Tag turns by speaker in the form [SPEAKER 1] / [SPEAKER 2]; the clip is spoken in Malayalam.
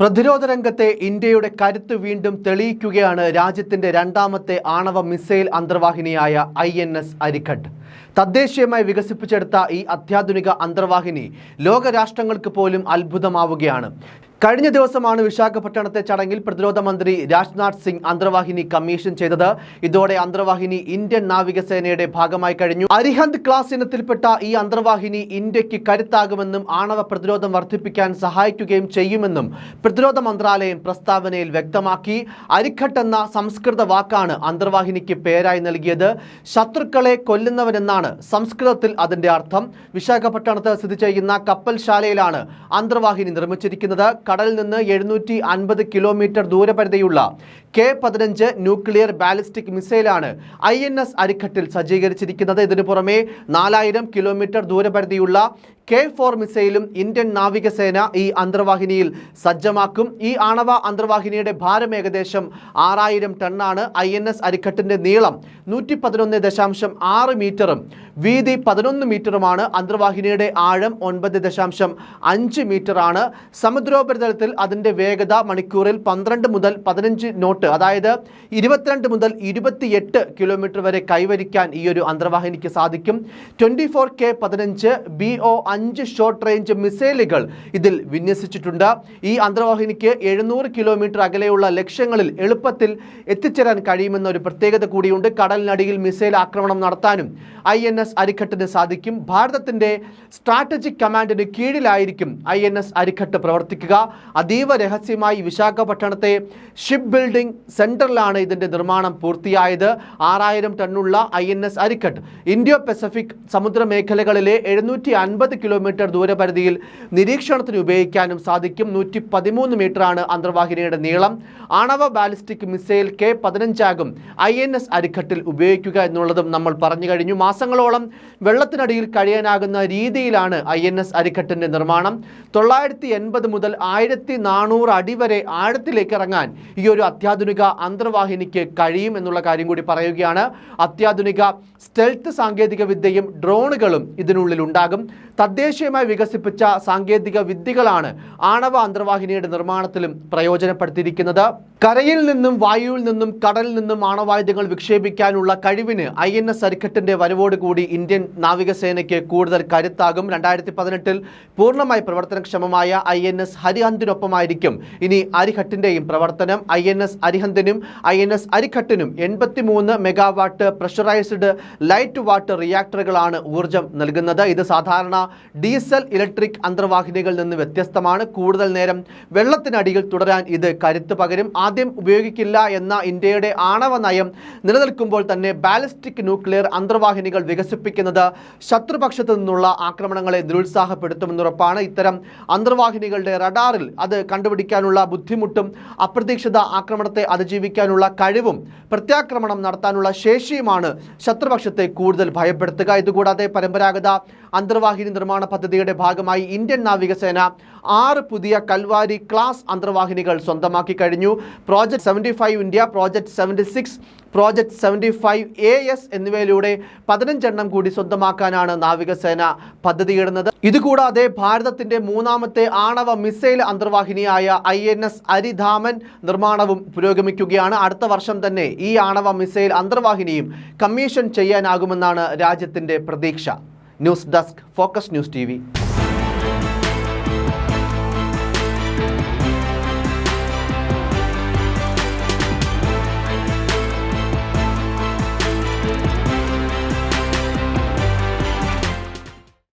[SPEAKER 1] പ്രതിരോധ രംഗത്തെ ഇന്ത്യയുടെ കരുത്ത് വീണ്ടും തെളിയിക്കുകയാണ് രാജ്യത്തിന്റെ രണ്ടാമത്തെ ആണവ മിസൈൽ അന്തർവാഹിനിയായ ഐ എൻ എസ് അരിക്കട്ട്. തദ്ദേശീയമായി വികസിപ്പിച്ചെടുത്ത ഈ അത്യാധുനിക അന്തർവാഹിനി ലോകരാഷ്ട്രങ്ങൾക്ക് പോലും അത്ഭുതമാവുകയാണ്. കഴിഞ്ഞ ദിവസമാണ് വിശാഖപട്ടണത്തെ ചടങ്ങിൽ പ്രതിരോധ മന്ത്രി രാജ്നാഥ് സിംഗ് അന്തർവാഹിനി കമ്മീഷൻ ചെയ്തത്. ഇതോടെ അന്തർവാഹിനി ഇന്ത്യൻ നാവികസേനയുടെ ഭാഗമായി കഴിഞ്ഞു. അരിഹന്ത് ക്ലാസ് ഇനത്തിൽപ്പെട്ട ഈ അന്തർവാഹിനി ഇന്ത്യയ്ക്ക് കരുത്താകുമെന്നും ആണവ പ്രതിരോധം വർദ്ധിപ്പിക്കാൻ സഹായിക്കുകയും ചെയ്യുമെന്നും പ്രതിരോധ മന്ത്രാലയം പ്രസ്താവനയിൽ വ്യക്തമാക്കി. അരിഘട്ട് എന്ന സംസ്കൃത വാക്കാണ് അന്തർവാഹിനിക്ക് പേരായി നൽകിയത്. ശത്രുക്കളെ കൊല്ലുന്നവനെന്നാണ് സംസ്കൃതത്തിൽ അതിന്റെ അർത്ഥം. വിശാഖപട്ടണത്ത് സ്ഥിതി ചെയ്യുന്ന കപ്പൽശാലയിലാണ് അന്തർവാഹിനി നിർമ്മിച്ചിരിക്കുന്നത്. കടലിൽ നിന്ന് എഴുന്നൂറ്റി അൻപത് കിലോമീറ്റർ ദൂരപരിധിയുള്ള കെ പതിനഞ്ച് ന്യൂക്ലിയർ ബാലിസ്റ്റിക് മിസൈലാണ് ഐ എൻ എസ് അരിക്കട്ടിൽ സജ്ജീകരിച്ചിരിക്കുന്നത്. ഇതിനു പുറമെ നാലായിരം കിലോമീറ്റർ ദൂരപരിധിയുള്ള കെ ഫോർ മിസൈലും ഇന്ത്യൻ നാവികസേന ഈ അന്തർവാഹിനിയിൽ സജ്ജമാക്കും. ഈ ആണവ അന്തർവാഹിനിയുടെ ഭാരം ഏകദേശം ആറായിരം ടണ്ണാണ് ഐ എൻ എസ് അരിക്കട്ടിന്റെ നീളം. നൂറ്റി പതിനൊന്ന് ദശാംശം ആറ് മീറ്ററും വീതി പതിനൊന്ന് മീറ്ററുമാണ്. അന്തർവാഹിനിയുടെ ആഴം ഒൻപത് ദശാംശം അഞ്ച് മീറ്ററാണ്. സമുദ്രോപരിതലത്തിൽ അതിന്റെ വേഗത മണിക്കൂറിൽ പന്ത്രണ്ട് മുതൽ പതിനഞ്ച് നോട്ട് അതായത് ഇരുപത്തിരണ്ട് മുതൽ ഇരുപത്തിയെട്ട് കിലോമീറ്റർ വരെ കൈവരിക്കാൻ ഈ ഒരു അന്തർവാഹിനിക്ക് സാധിക്കും. ട്വന്റി ഫോർ കെ പതിനഞ്ച് ബി ഒ ഷോർട്ട് റേഞ്ച് മിസൈലുകൾ ഇതിൽ വിന്യസിച്ചിട്ടുണ്ട്. ഈ അന്തർവാഹിനിക്ക് എഴുന്നൂറ് കിലോമീറ്റർ അകലെയുള്ള ലക്ഷ്യങ്ങളിൽ എളുപ്പത്തിൽ എത്തിച്ചേരാൻ കഴിയുമെന്ന ഒരു പ്രത്യേകത കൂടിയുണ്ട് കടലിനടിയിൽ മിസൈൽ ആക്രമണം നടത്താനും. ഐ എൻ എസ് അരിക്കട്ടിന് സാധിക്കും. ഭാരതത്തിന്റെ സ്ട്രാറ്റജിക് കമാൻഡിന് കീഴിലായിരിക്കും ഐ എൻ എസ് അരിക്കട്ട് പ്രവർത്തിക്കുക. അതീവ രഹസ്യമായി വിശാഖപട്ടണത്തെ ഷിപ്പ് ബിൽഡിംഗ് സെന്ററിലാണ് ഇതിന്റെ നിർമ്മാണം പൂർത്തിയായത്. ആറായിരം ടണ്ണുള്ള I N S Arighaat. Indo Pacific സമുദ്ര മേഖലകളിലെ എഴുന്നൂറ്റി അൻപത് കിലോമീറ്റർ ദൂരപരിധിയിൽ നിരീക്ഷണത്തിന് ഉപയോഗിക്കാനും സാധിക്കും. നൂറ്റി പതിമൂന്ന് മീറ്ററാണ് അന്തർവാഹിനിയുടെ നീളം. ആണവ ബാലിസ്റ്റിക് മിസൈൽ കെ പതിനഞ്ചാകും ഐ എൻ എസ് അരിക്കട്ടിൽ ഉപയോഗിക്കുക എന്നുള്ളതും നമ്മൾ പറഞ്ഞു കഴിഞ്ഞു. മാസങ്ങളോളം വെള്ളത്തിനടിയിൽ കഴിയാനാകുന്ന രീതിയിലാണ് ഐ എൻ എസ് അരിഘട്ടിന്റെ നിർമ്മാണം. തൊള്ളായിരത്തി എൺപത് മുതൽ ആയിരത്തി നാനൂറ് അടി വരെ ആഴത്തിലേക്ക് ഇറങ്ങാൻ ഈ ഒരു അത്യാധുനിക അന്തർവാഹിനിക്ക് കഴിയും എന്നുള്ള കാര്യം കൂടി പറയുകയാണ്. അത്യാധുനിക സ്റ്റെൽത്ത് സാങ്കേതിക വിദ്യയും ഡ്രോണുകളും ഇതിനുള്ളിൽ ഉണ്ടാകും. തദ്ദേശീയമായി വികസിപ്പിച്ച സാങ്കേതിക വിദ്യകളാണ് ആണവ അന്തർവാഹിനിയുടെ നിർമ്മാണത്തിലും പ്രയോജനപ്പെടുത്തിയിരിക്കുന്നത്. കരയിൽ നിന്നും വായുവിൽ നിന്നും കടലിൽ നിന്നും ആണവായുധങ്ങൾ വിക്ഷേപിക്കാനുള്ള കഴിവിന് ഐ എൻ എസ് അരിക്കട്ടിന്റെ വരവോടുകൂടി ഇന്ത്യൻ നാവികസേനയ്ക്ക് കൂടുതൽ കരുത്താകും. രണ്ടായിരത്തി പതിനെട്ടിൽ പൂർണമായി പ്രവർത്തനക്ഷമമായ ഐ എൻ എസ് ഹരിഹന്തിനൊപ്പമായിരിക്കും ഇനി അരിഹട്ടിന്റെയും പ്രവർത്തനം. ഐ എൻ എസ് അരിഹന്തിനും ഐ എൻ എസ് അരിഖട്ടിനും എൺപത്തിമൂന്ന് മെഗാവാട്ട് പ്രഷറൈസ്ഡ് ലൈറ്റ് വാട്ട് റിയാക്ടറുകളാണ് ഊർജം നൽകുന്നത്. ഇത് സാധാരണ ഡീസൽ ഇലക്ട്രിക് അന്തർവാഹിനികളിൽ നിന്ന് വ്യത്യസ്തമാണ്. കൂടുതൽ നേരം വെള്ളത്തിനടിയിൽ തുടരാൻ ഇത് കരുത്ത് പകരും. ആദ്യം ഉപയോഗിക്കില്ല എന്ന ഇന്ത്യയുടെ ആണവ നയം നിലനിൽക്കുമ്പോൾ തന്നെ ബാലിസ്റ്റിക് ന്യൂക്ലിയർ അന്തർവാഹിനികൾ വികസിപ്പിക്കുന്നത് ശത്രുപക്ഷത്തു നിന്നുള്ള ആക്രമണങ്ങളെ നിരുത്സാഹപ്പെടുത്തുമെന്നുറപ്പാണ് ഇത്തരം അന്തർവാഹിനികളുടെ റഡാറിൽ അത് കണ്ടുപിടിക്കാനുള്ള ബുദ്ധിമുട്ടും അപ്രതീക്ഷിത ആക്രമണത്തെ അതിജീവിക്കാനുള്ള കഴിവും പ്രത്യാക്രമണം നടത്താനുള്ള ശേഷിയുമാണ് ശത്രുപക്ഷത്തെ കൂടുതൽ ഭയപ്പെടുത്തുക. ഇതുകൂടാതെ പരമ്പരാഗത അന്തർവാഹിനി നിർമ്മാണ പദ്ധതിയുടെ ഭാഗമായി ഇന്ത്യൻ നാവികസേന ആറ് പുതിയ കൽവാരി ക്ലാസ് അന്തർവാഹിനികൾ സ്വന്തമാക്കി കഴിഞ്ഞു. Project seventy five India project seventy six project seventy five A S എന്നിവയിലൂടെ പതിനഞ്ചെണ്ണം കൂടി സ്വന്തമാക്കാനാണ് നാവികസേന പദ്ധതിയിടുന്നത്. ഇതുകൂടാതെ ഭാരതത്തിന്റെ മൂന്നാമത്തെ ആണവ മിസൈൽ അന്തർവാഹിനിയായ ഐ എൻ എസ് അരിധാമൻ നിർമ്മാണവും പുരോഗമിക്കുകയാണ്. അടുത്ത വർഷം തന്നെ ഈ ആണവ മിസൈൽ അന്തർവാഹിനിയും കമ്മീഷൻ ചെയ്യാനാകുമെന്നാണ് രാജ്യത്തിന്റെ പ്രതീക്ഷ. news desk focus news T